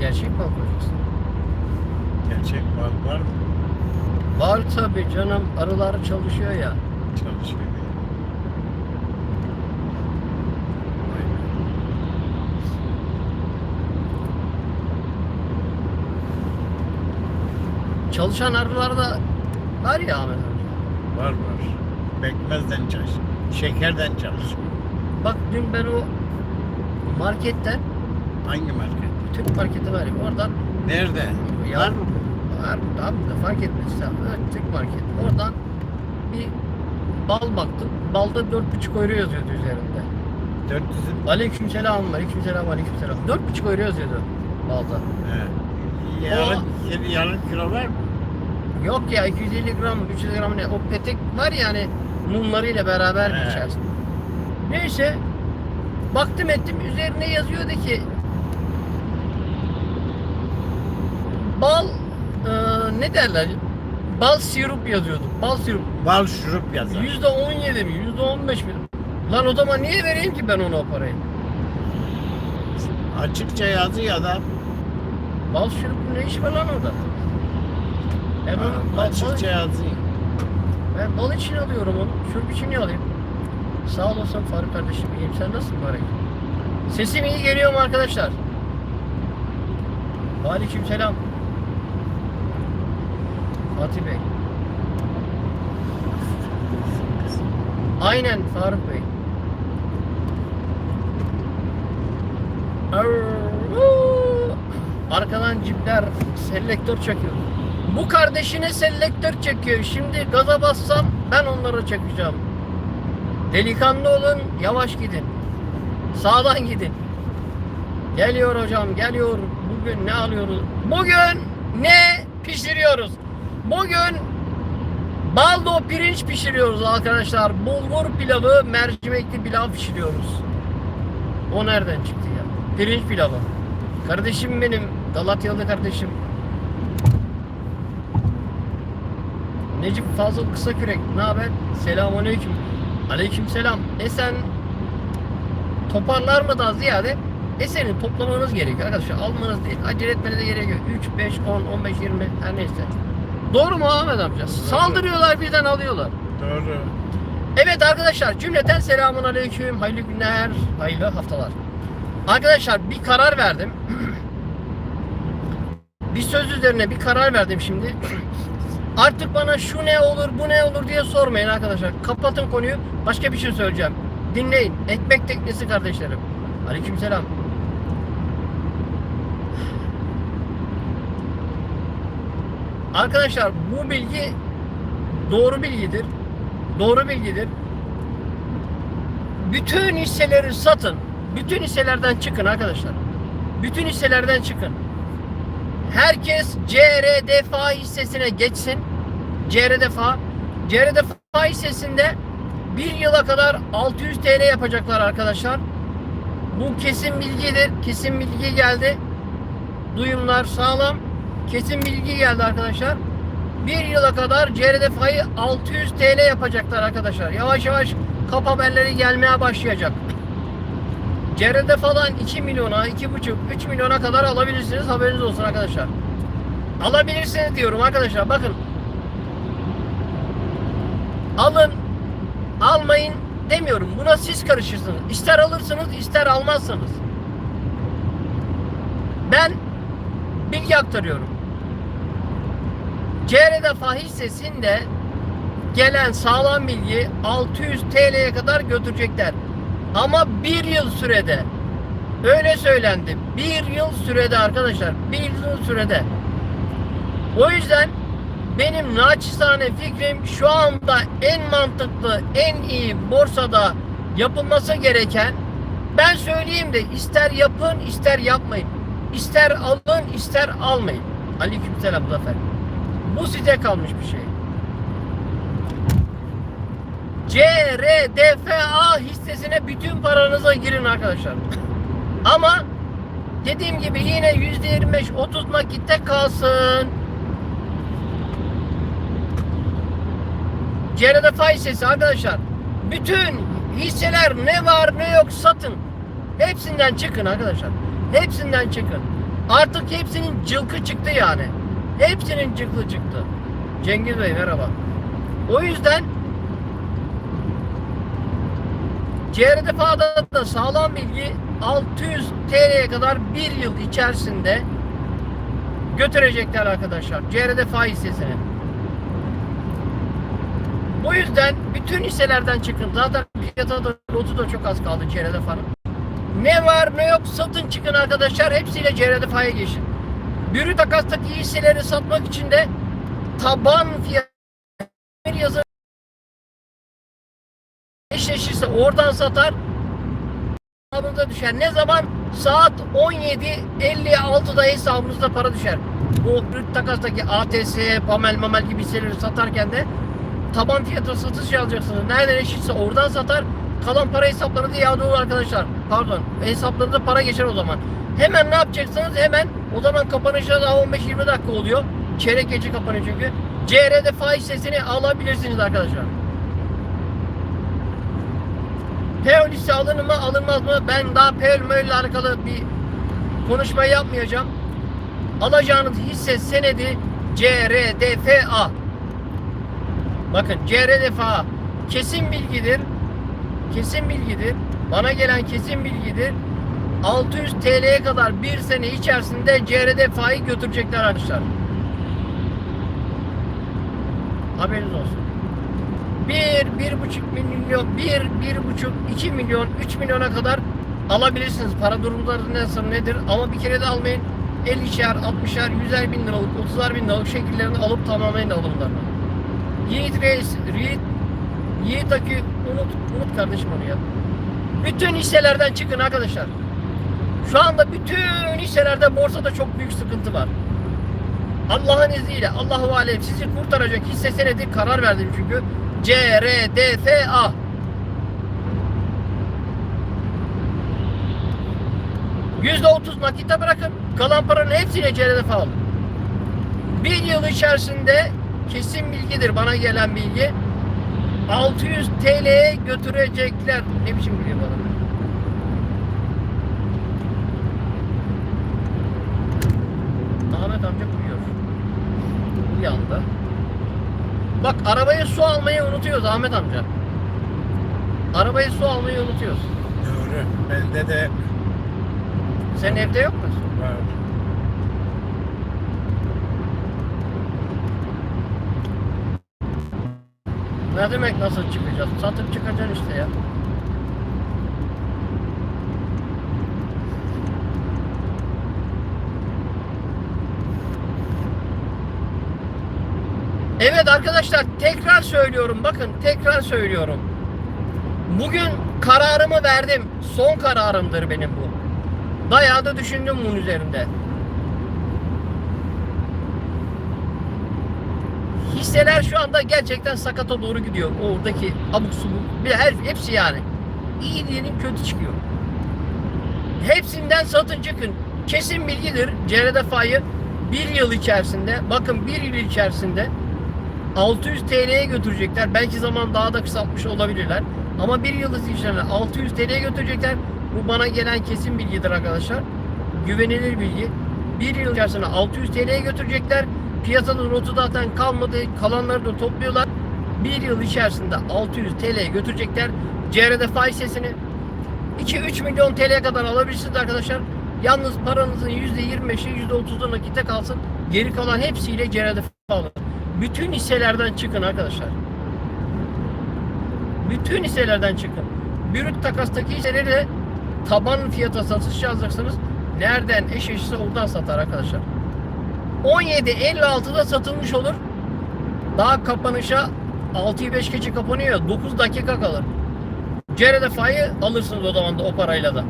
Gerçek bal koyacaksın. Gerçek bal var mı? Var tabi canım. Arılar çalışıyor ya. Çalışıyor. Çalışan arılar da var ya Ahmet. Var var. Bekmezden çalış. Şekerden çalış. Bak dün ben o marketten, Hangi market? Türk marketi var ya oradan Nerede? Ya Var mı? Var abi de fark etmez. Evet, Türk market. Oradan bir bal baktım. Balda dört buçuk euro yazıyordu üzerinde. 400'ün. Aleyküm selam, aleyküm selam, aleyküm selam. Dört buçuk euro yazıyordu balda. He. Yarım, yarım, yarım kilo var mı? Yok ya 250 gram, 300 gram ne? O petek var ya hani mumlarıyla beraber He. içersin. Neyse baktım ettim üzerine yazıyordu ki bal e, ne derler? Bal sirup yazıyordu. Bal sirup. Bal şurup yazar. Yüzde on yedi mi? Yüzde on beş mi? Lan o zaman niye vereyim ki ben ona o parayı? Açıkça yazıyor adam. Bal şurubu ne iş var lan orada? Ben onu bal, bal, Açıkça yazıyor. ben bal için alıyorum onu. Şurup için niye alayım? Sağ olasın Faruk kardeşim. İyiyim. Sen nasılsın bari? Sesim iyi geliyor mu arkadaşlar? Aleyküm selam. Fatih Bey. Aynen Faruk Bey. Arkadan cipler selektör çekiyor. Bu kardeşine selektör çekiyor. Şimdi gaza bassam ben onlara çekeceğim. Delikanlı olun, yavaş gidin. Sağdan gidin. Geliyor hocam, geliyor. Bugün ne alıyoruz? Bugün ne pişiriyoruz? Bugün baldo pirinç pişiriyoruz arkadaşlar. Bulgur pilavı, mercimekli pilav pişiriyoruz. O nereden çıktı ya? Pirinç pilavı. Kardeşim benim, Galatyalı kardeşim. Necip Fazıl Kısakürek, ne haber? Selamünaleyküm. Aleyküm selam. Esen toparlar mı daha ziyade eseni toplamanız gerekiyor arkadaşlar. Almanız değil. Acele etmenize gerek yok. 3, 5, 10, 15, 20 her neyse. Doğru mu Ahmet amca? Saldırıyorlar birden alıyorlar. Doğru. Evet arkadaşlar cümleten selamun aleyküm. Hayırlı günler, hayırlı haftalar. Arkadaşlar bir karar verdim. bir söz üzerine bir karar verdim şimdi. Artık bana şu ne olur bu ne olur diye sormayın arkadaşlar. Kapatın konuyu. Başka bir şey söyleyeceğim. Dinleyin. Ekmek teknesi kardeşlerim. Aleykümselam. Arkadaşlar bu bilgi doğru bilgidir. Doğru bilgidir. Bütün hisseleri satın. Bütün hisselerden çıkın arkadaşlar. Bütün hisselerden çıkın. Herkes CRDFA hissesine geçsin. CRDFA. CRDFA hissesinde bir yıla kadar 600 TL yapacaklar arkadaşlar. Bu kesin bilgidir. Kesin bilgi geldi. Duyumlar sağlam. Kesin bilgi geldi arkadaşlar. Bir yıla kadar CRDFA'yı 600 TL yapacaklar arkadaşlar. Yavaş yavaş kap haberleri gelmeye başlayacak. CRDFA'dan 2 milyona, 2,5, 3 milyona kadar alabilirsiniz. Haberiniz olsun arkadaşlar. Alabilirsiniz diyorum arkadaşlar. Bakın. Alın. Almayın demiyorum. Buna siz karışırsınız. İster alırsınız, ister almazsınız. Ben bilgi aktarıyorum. CRDFA hissesinde gelen sağlam bilgi 600 TL'ye kadar götürecekler. Ama bir yıl sürede. Öyle söylendi. Bir yıl sürede arkadaşlar. Bir yıl sürede. O yüzden benim naçizane fikrim şu anda en mantıklı, en iyi borsada yapılması gereken ben söyleyeyim de ister yapın ister yapmayın. İster alın ister almayın. Aleykümselam Zafer. Bu size kalmış bir şey. CRDFA hissesine bütün paranıza girin arkadaşlar. Ama dediğim gibi yine %25-30 nakitte kalsın. CRDFA hissesi arkadaşlar. Bütün hisseler ne var ne yok satın. Hepsinden çıkın arkadaşlar. Hepsinden çıkın. Artık hepsinin cılkı çıktı yani. Hepsinin cılkı çıktı. Cengiz Bey merhaba. O yüzden CRDFA'da da sağlam bilgi 600 TL'ye kadar bir yıl içerisinde götürecekler arkadaşlar. CRDFA hissesini. Bu yüzden bütün hisselerden çıkın. Zaten piyasada lotu da çok az kaldı CRDFA'nın. Ne var ne yok satın çıkın arkadaşlar. Hepsiyle CRDFA'ya geçin. Bürü takastaki hisseleri satmak için de taban fiyat yazı eşleşirse oradan satar hesabınıza düşer. Ne zaman? Saat 17.56'da hesabınızda para düşer. Bu brüt takastaki ATS, Pamel, Mamel gibi hisseleri satarken de taban fiyata satış alacaksınız. Nereden eşitse oradan satar. Kalan para hesaplarınızda iade olur arkadaşlar. Pardon. Hesaplarınıza para geçer o zaman. Hemen ne yapacaksınız? Hemen o zaman kapanışa daha 15-20 dakika oluyor. Çeyrek geçe kapanıyor çünkü. CR'de faiz hissesini alabilirsiniz arkadaşlar. PEOL hisse alınır mı alınmaz mı? Ben daha PEOL ile alakalı bir konuşma yapmayacağım. Alacağınız hisse senedi CRDFA. Bakın CRDFA kesin bilgidir. Kesin bilgidir. Bana gelen kesin bilgidir. 600 TL'ye kadar bir sene içerisinde CRDFA'yı götürecekler arkadaşlar. Haberiniz olsun. 1, 1,5 milyon, 1, 1,5, 2 milyon, 3 milyona kadar alabilirsiniz. Para durumları nasıl nedir ama bir kere de almayın. 50'şer, 60'er, 100'er bin liralık, 30'ar bin liralık şekillerini alıp tamamlayın alımlarını. Yiğit Reis, Yiğit, Yiğit Akü, unut, unut kardeşim onu ya. Bütün hisselerden çıkın arkadaşlar. Şu anda bütün hisselerde borsada çok büyük sıkıntı var. Allah'ın izniyle Allahu alem sizi kurtaracak hisse senedi karar verdim çünkü. CRDFA. Yüzde otuz nakite bırakın. Kalan paranın hepsini CRDFA alın. Bir yıl içerisinde kesin bilgidir bana gelen bilgi. 600 TL'ye götürecekler. Ne biçim biliyor bana? Ahmet amca uyuyor. Uyandı. Bak arabaya su almayı unutuyoruz Ahmet amca. Arabaya su almayı unutuyoruz. Doğru. Bende de Senin evde yok mu? var. Ne demek nasıl çıkacağız? Satıp çıkacaksın işte ya. Evet arkadaşlar tekrar söylüyorum bakın tekrar söylüyorum. Bugün kararımı verdim. Son kararımdır benim bu. Bayağı da düşündüm bunun üzerinde. Hisseler şu anda gerçekten sakata doğru gidiyor. Oradaki abuk subuk bir her hepsi yani. İyi diyelim kötü çıkıyor. Hepsinden satın çıkın. Kesin bilgidir. CRDFA'yı bir yıl içerisinde bakın bir yıl içerisinde 600 TL'ye götürecekler. Belki zaman daha da kısaltmış olabilirler. Ama bir yıl içerisinde 600 TL'ye götürecekler. Bu bana gelen kesin bilgidir arkadaşlar. Güvenilir bilgi. Bir yıl içerisinde 600 TL'ye götürecekler. Piyasada notu zaten kalmadı. Kalanları da topluyorlar. Bir yıl içerisinde 600 TL'ye götürecekler. CRD faiz sesini 2-3 milyon TL'ye kadar alabilirsiniz arkadaşlar. Yalnız paranızın %25'i %30'u nakite kalsın. Geri kalan hepsiyle CRD alın. Bütün hisselerden çıkın arkadaşlar. Bütün hisselerden çıkın. Brüt takastaki hisseleri de taban fiyata satış yazacaksınız. Nereden eş eşitse oradan satar arkadaşlar. 17.56'da satılmış olur. Daha kapanışa 6'yı 5 geçe kapanıyor. ya, 9 dakika kalır. CRDFA'yı alırsınız o zaman da o parayla da.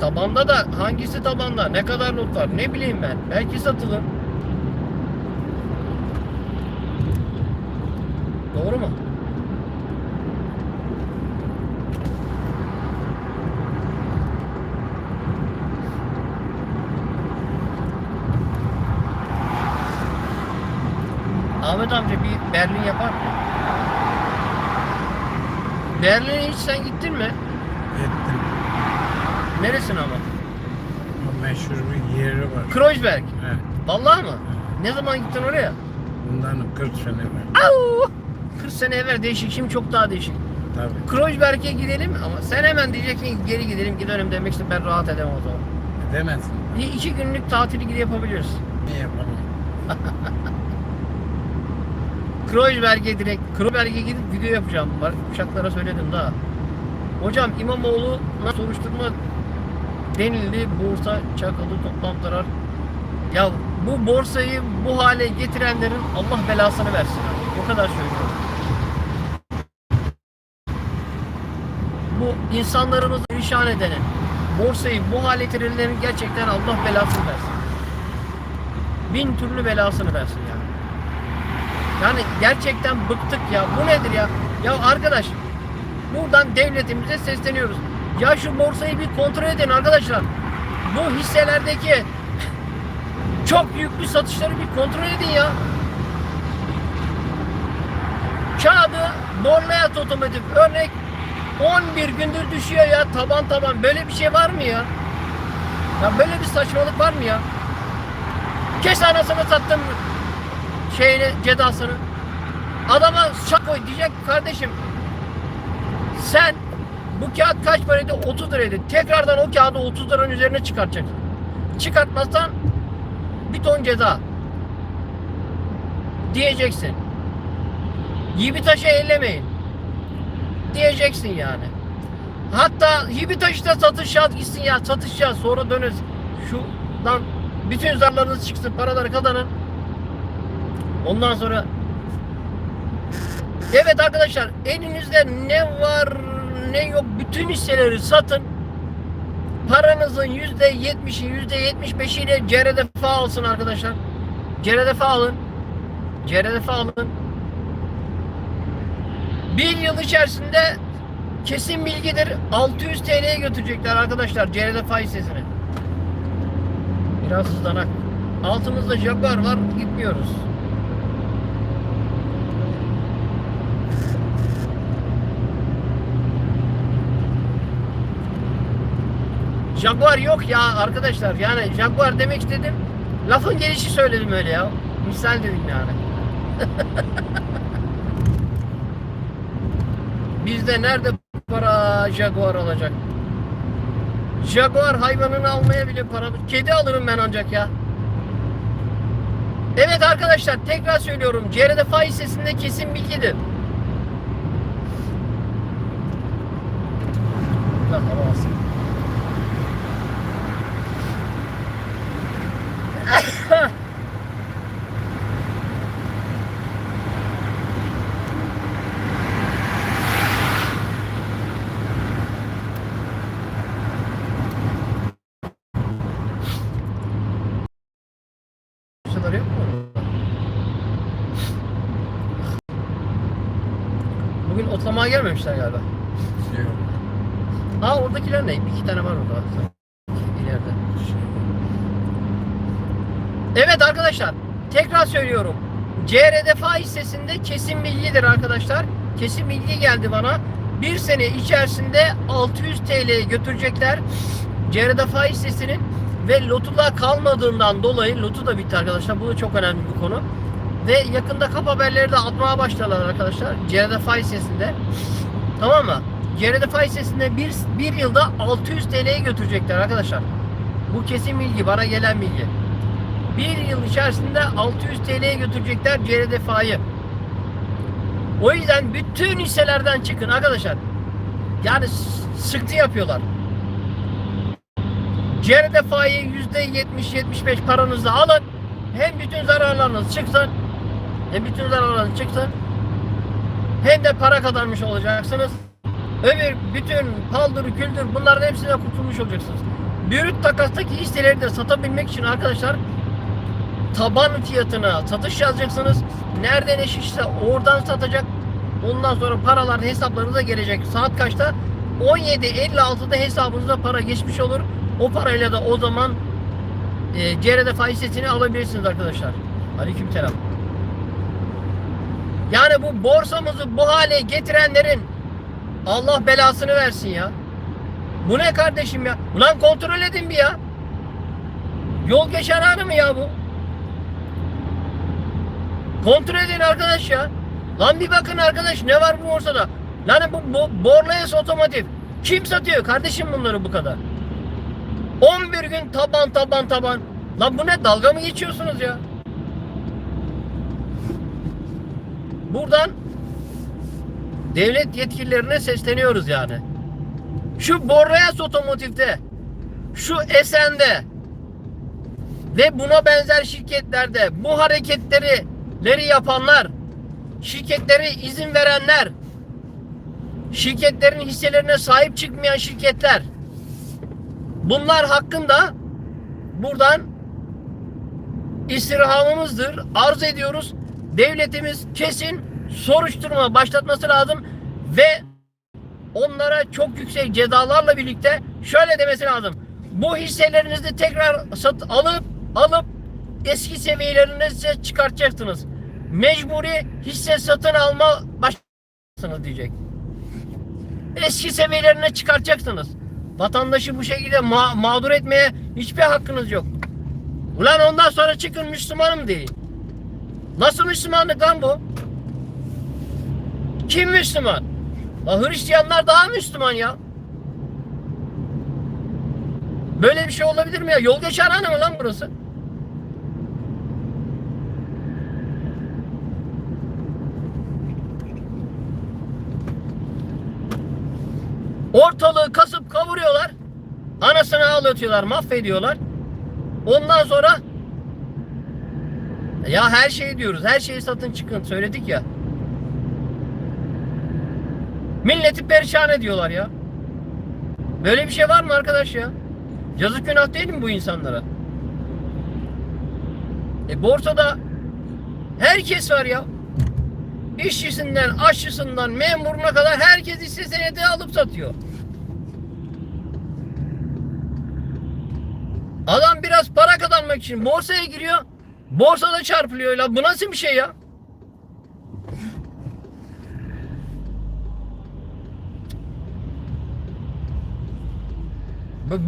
Tabanda da hangisi tabanda? Ne kadar not var? Ne bileyim ben. Belki satılır. Doğru mu? Ahmet amca bir Berlin yapar mı? Berlin'e hiç sen gittin mi? Gittim. Neresine ama? O meşhur bir yeri var. Kreuzberg. He. Vallahi mı? Ne zaman gittin oraya? Bundan 40 sene var. Au! 40 sene evvel değişik, şimdi çok daha değişik. Tabii. Kreuzberg'e gidelim ama sen hemen diyeceksin ki geri gidelim gidelim demek için ben rahat edemem o zaman. Demezsin. Bir iki günlük tatili gidip yapabiliriz. Ne yapalım? Kreuzberg'e direkt, Kreuzberg'e gidip video yapacağım. Var, Uşaklara söyledim daha. Hocam İmamoğlu'na soruşturma denildi. Borsa çakıldı toplantılar. Ya bu borsayı bu hale getirenlerin Allah belasını versin. O kadar söylüyorum. Bu insanlarımızı perişan edenin, borsayı bu hale getirenlerin gerçekten Allah belasını versin. Bin türlü belasını versin yani. Yani gerçekten bıktık ya. Bu nedir ya? Ya arkadaş buradan devletimize sesleniyoruz. Ya şu borsayı bir kontrol edin arkadaşlar. Bu hisselerdeki çok yüklü satışları bir kontrol edin ya. Kağıdı Bornayat Otomotiv örnek 11 gündür düşüyor ya taban taban. Böyle bir şey var mı ya? Ya böyle bir saçmalık var mı ya? Kes anasını sattım şeyini cedasını. Adama şak koy diyecek kardeşim sen bu kağıt kaç paraydı? 30 liraydı. Tekrardan o kağıdı 30 liranın üzerine çıkartacaksın. Çıkartmazsan bir ton ceza. Diyeceksin. Yiğit taşı ellemeyin. Diyeceksin yani. Hatta hibi taşı da yaz gitsin ya yaz sonra döneriz. Şuradan bütün zarlarınız çıksın paraları kazanın. Ondan sonra Evet arkadaşlar elinizde ne var ne yok bütün hisseleri satın. Paranızın yüzde yetmişi yüzde yetmiş beşiyle CRDF alsın arkadaşlar. CRDF alın. CRDF alın. Bir yıl içerisinde kesin bilgidir 600 TL'ye götürecekler arkadaşlar CRDF hissesini. Biraz hızlanak. Altımızda Jaguar var gitmiyoruz. Jaguar yok ya arkadaşlar. Yani Jaguar demek istedim. Lafın gelişi söyledim öyle ya. Misal dedim yani. Bizde nerede para Jaguar alacak? Jaguar hayvanını almaya bile para. Kedi alırım ben ancak ya. Evet arkadaşlar tekrar söylüyorum. CRDF hissesinde kesin bilgidir. Lan hava alsın. Şeyler yok mu orada? Otlamaya gelmemişler galiba. Yok. Aa oradakiler ne? İki tane var orada. İleride. Evet arkadaşlar. Tekrar söylüyorum. CRDF hissesinde kesin bilgidir arkadaşlar. Kesin bilgi geldi bana. Bir sene içerisinde 600 TL'ye götürecekler. CRDF hissesinin ve lotuda kalmadığından dolayı lotu da bitti arkadaşlar. Bu da çok önemli bir konu. Ve yakında kap haberleri de atmaya başlarlar arkadaşlar. CRDF hissesinde. Tamam mı? CRDF hissesinde bir, bir yılda 600 TL'ye götürecekler arkadaşlar. Bu kesin bilgi, bana gelen bilgi. Bir yıl içerisinde 600 TL'ye götürecekler CRDF'yi. O yüzden bütün hisselerden çıkın arkadaşlar. Yani sıktı yapıyorlar. CRDF'yi %70-75 paranızla alın. Hem bütün zararlarınız çıksın. Hem bütün zararlarınız çıksın. Hem de para kazanmış olacaksınız. Öbür bütün paldır küldür bunların hepsinden kurtulmuş olacaksınız. Brüt takastaki hisseleri de satabilmek için arkadaşlar taban fiyatına satış yazacaksınız. Nereden eşitse oradan satacak. Ondan sonra paralar hesaplarınıza gelecek. Saat kaçta? 17.56'da hesabınıza para geçmiş olur. O parayla da o zaman e, CRD faiz hissesini alabilirsiniz arkadaşlar. Aleykümselam. Yani bu borsamızı bu hale getirenlerin Allah belasını versin ya. Bu ne kardeşim ya? Ulan kontrol edin bir ya. Yol geçer anı mı ya bu? Kontrol edin arkadaş ya. Lan bir bakın arkadaş ne var bu borsada? Lan bu, bu Borlayes Otomotiv. Kim satıyor kardeşim bunları bu kadar? 11 gün taban taban taban. Lan bu ne dalga mı geçiyorsunuz ya? Buradan devlet yetkililerine sesleniyoruz yani. Şu Borlayes Otomotiv'de, şu Esen'de ve buna benzer şirketlerde bu hareketleri leri yapanlar, şirketleri izin verenler, şirketlerin hisselerine sahip çıkmayan şirketler bunlar hakkında buradan istirhamımızdır. Arz ediyoruz. Devletimiz kesin soruşturma başlatması lazım ve onlara çok yüksek cezalarla birlikte şöyle demesi lazım. Bu hisselerinizi tekrar sat alıp alıp eski seviyelerinize çıkartacaksınız. Mecburi hisse satın alma başlarsınız diyecek. Eski seviyelerine çıkartacaksınız. Vatandaşı bu şekilde ma- mağdur etmeye hiçbir hakkınız yok. Ulan ondan sonra çıkın Müslümanım deyin. Nasıl Müslümanlık lan bu? Kim Müslüman? La Hristiyanlar daha Müslüman ya. Böyle bir şey olabilir mi ya? Yol geçer hanı mı lan burası? Ortalığı kasıp kavuruyorlar. Anasını ağlatıyorlar, mahvediyorlar. Ondan sonra ya her şeyi diyoruz. Her şeyi satın çıkın. Söyledik ya. Milleti perişan ediyorlar ya. Böyle bir şey var mı arkadaş ya? Yazık günah değil mi bu insanlara? E borsada herkes var ya. İşçisinden, aşçısından, memuruna kadar herkes hisse senedi alıp satıyor. Adam biraz para kazanmak için borsaya giriyor. Borsada çarpılıyor la. Bu nasıl bir şey ya?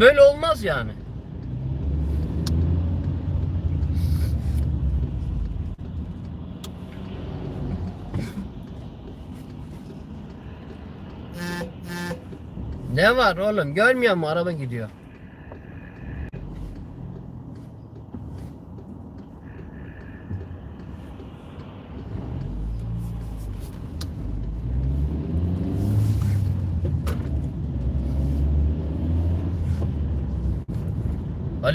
Böyle olmaz yani. Ne var oğlum? Görmüyor musun? Araba gidiyor.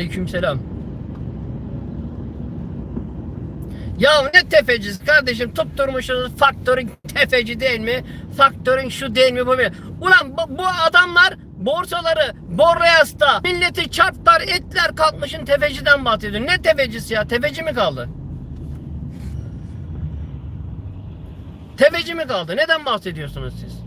Aleykümselam. Ya ne tefecisi kardeşim tutturmuşsunuz faktörün tefeci değil mi? Faktörün şu değil mi bu mu? Ulan bu, bu adamlar borsaları Borreas'ta milleti çarptılar ettiler kalkmışın tefeciden bahsediyor. Ne tefecisi ya? Tefeci mi kaldı? Tefeci mi kaldı? Neden bahsediyorsunuz siz?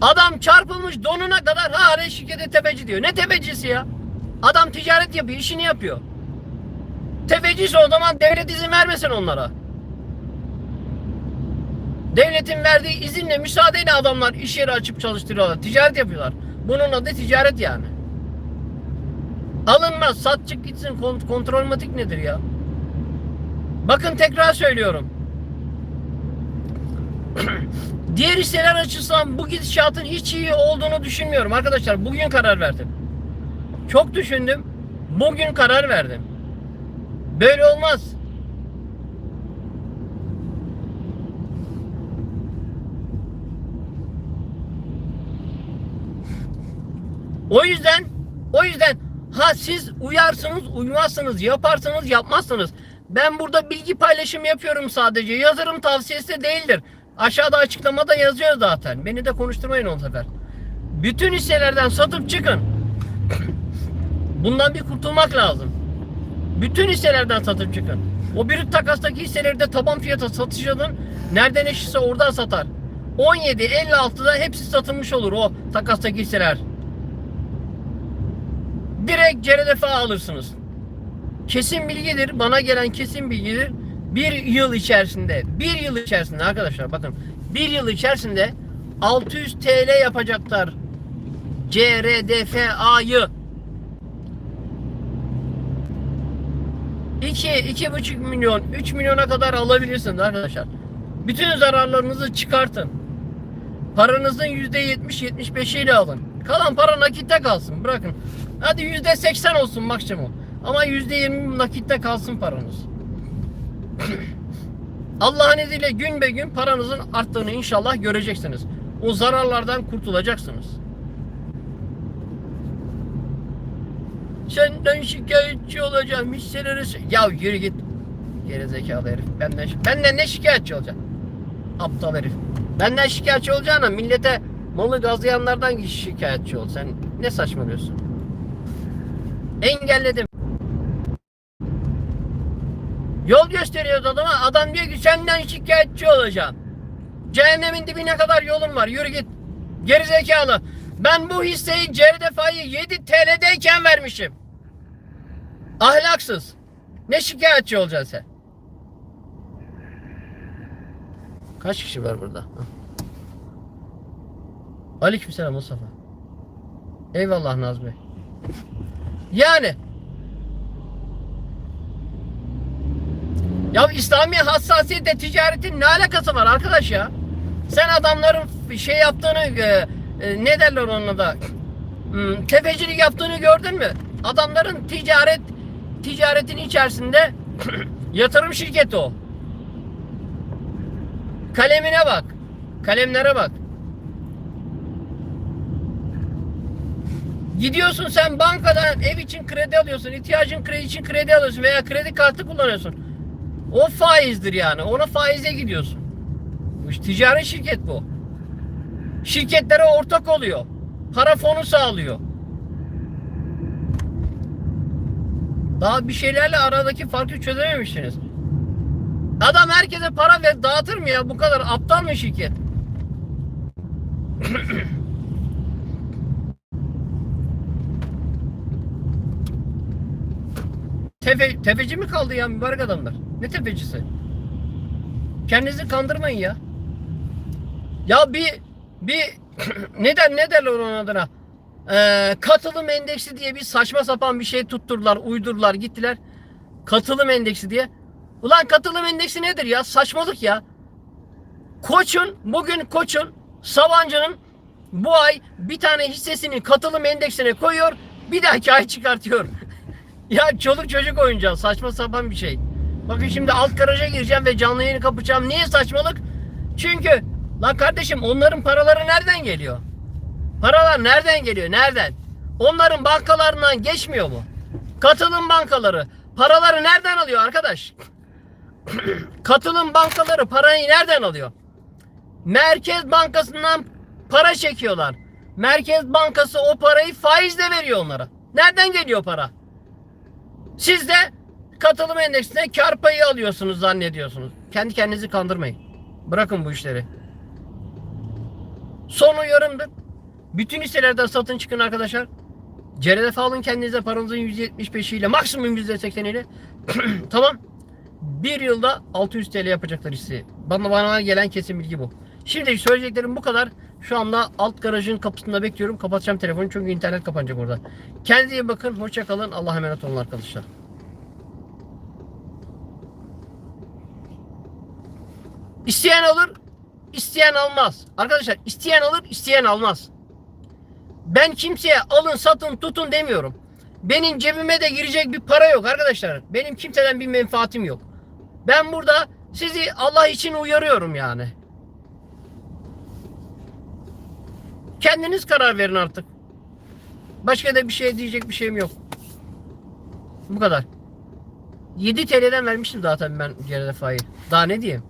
Adam çarpılmış donuna kadar hala şirkete tefeci diyor. Ne tefecisi ya? Adam ticaret yapıyor, işini yapıyor. Tefeciyse o zaman devlet izin vermesin onlara. Devletin verdiği izinle, müsaadeyle adamlar iş yeri açıp çalıştırıyorlar. Ticaret yapıyorlar. Bunun adı ticaret yani. Alınmaz, sat çık gitsin. Kont- kontrolmatik nedir ya? Bakın tekrar söylüyorum. Diğer hisseler açısından bu gidişatın hiç iyi olduğunu düşünmüyorum arkadaşlar. Bugün karar verdim. Çok düşündüm. Bugün karar verdim. Böyle olmaz. O yüzden o yüzden ha siz uyarsınız, uymazsınız, yaparsınız, yapmazsınız. Ben burada bilgi paylaşımı yapıyorum sadece. Yazarım tavsiyesi de değildir. Aşağıda açıklamada yazıyor zaten. Beni de konuşturmayın o sefer. Bütün hisselerden satıp çıkın. Bundan bir kurtulmak lazım. Bütün hisselerden satıp çıkın. O bir takastaki hisseleri de taban fiyata satış alın. Nereden eşitse oradan satar. 17, 56'da hepsi satılmış olur o takastaki hisseler. Direkt CRDF alırsınız. Kesin bilgidir. Bana gelen kesin bilgidir. Bir yıl içerisinde, bir yıl içerisinde arkadaşlar bakın bir yıl içerisinde 600 TL yapacaklar CRDFA'yı. 2, 2,5 milyon, 3 milyona kadar alabilirsiniz arkadaşlar. Bütün zararlarınızı çıkartın. Paranızın %70-75'iyle alın. Kalan para nakitte kalsın. Bırakın. Hadi %80 olsun maksimum. Ama %20 nakitte kalsın paranız. Allah'ın izniyle gün be gün paranızın arttığını inşallah göreceksiniz. O zararlardan kurtulacaksınız. Senden şikayetçi olacağım hisseleri... Ya yürü git. Gerizekalı herif. Benden, benden ne şikayetçi olacaksın? Aptal herif. Benden şikayetçi olacağına millete malı gazlayanlardan şikayetçi ol. Sen ne saçmalıyorsun? Engelledim. Yol gösteriyordu adama. Adam diyor ki senden şikayetçi olacağım. Cehennemin dibine kadar yolum var. Yürü git. Gerizekalı. Ben bu hisseyi Cerdefa'yı 7 TL'deyken vermişim. Ahlaksız. Ne şikayetçi olacaksın sen? Kaç kişi var burada? Aleykümselam Mustafa. Eyvallah Naz Bey. Yani Ya İslami hassasiyetle ticaretin ne alakası var arkadaş ya? Sen adamların şey yaptığını e, e, ne derler ona da hmm, tefecilik yaptığını gördün mü? Adamların ticaret ticaretin içerisinde yatırım şirketi o. Kalemine bak. Kalemlere bak. Gidiyorsun sen bankadan ev için kredi alıyorsun, ihtiyacın kredi için kredi alıyorsun veya kredi kartı kullanıyorsun. O faizdir yani. Ona faize gidiyorsun. Bu iş ticari şirket bu. Şirketlere ortak oluyor. Para fonu sağlıyor. Daha bir şeylerle aradaki farkı çözememişsiniz. Adam herkese para ver dağıtır mı ya? Bu kadar aptal mı şirket? Tefe, tefeci mi kaldı ya mübarek adamlar? Ne tefecisi? Kendinizi kandırmayın ya. Ya bir bir neden ne derler onun adına? Ee, katılım endeksi diye bir saçma sapan bir şey tutturdular, uydurdular, gittiler. Katılım endeksi diye. Ulan katılım endeksi nedir ya? Saçmalık ya. Koç'un, bugün Koç'un, Sabancı'nın bu ay bir tane hissesini katılım endeksine koyuyor. Bir dahaki ay çıkartıyor. Ya çoluk çocuk oyuncağı saçma sapan bir şey. Bakın şimdi alt garaja gireceğim ve canlı yayını kapatacağım. Niye saçmalık? Çünkü lan kardeşim onların paraları nereden geliyor? Paralar nereden geliyor? Nereden? Onların bankalarından geçmiyor mu? Katılım bankaları paraları nereden alıyor arkadaş? Katılım bankaları parayı nereden alıyor? Merkez Bankası'ndan para çekiyorlar. Merkez Bankası o parayı faizle veriyor onlara. Nereden geliyor para? Siz de katılım endeksine kar payı alıyorsunuz zannediyorsunuz. Kendi kendinizi kandırmayın. Bırakın bu işleri. Son uyarımdır. Bütün hisselerden satın çıkın arkadaşlar. CRDF alın kendinize paranızın %75'iyle maksimum %80'iyle. tamam. Bir yılda 600 TL yapacaklar hisseyi. Bana, bana gelen kesin bilgi bu. Şimdi söyleyeceklerim bu kadar. Şu anda alt garajın kapısında bekliyorum. Kapatacağım telefonu çünkü internet kapanacak orada. Kendinize iyi bakın. Hoşça kalın. Allah'a emanet olun arkadaşlar. İsteyen alır, isteyen almaz. Arkadaşlar isteyen alır, isteyen almaz. Ben kimseye alın, satın, tutun demiyorum. Benim cebime de girecek bir para yok arkadaşlar. Benim kimseden bir menfaatim yok. Ben burada sizi Allah için uyarıyorum yani. Kendiniz karar verin artık. Başka da bir şey diyecek bir şeyim yok. Bu kadar. 7 TL'den vermiştim zaten ben geri defayı. Daha ne diyeyim?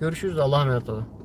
Görüşürüz. Allah'a emanet olun.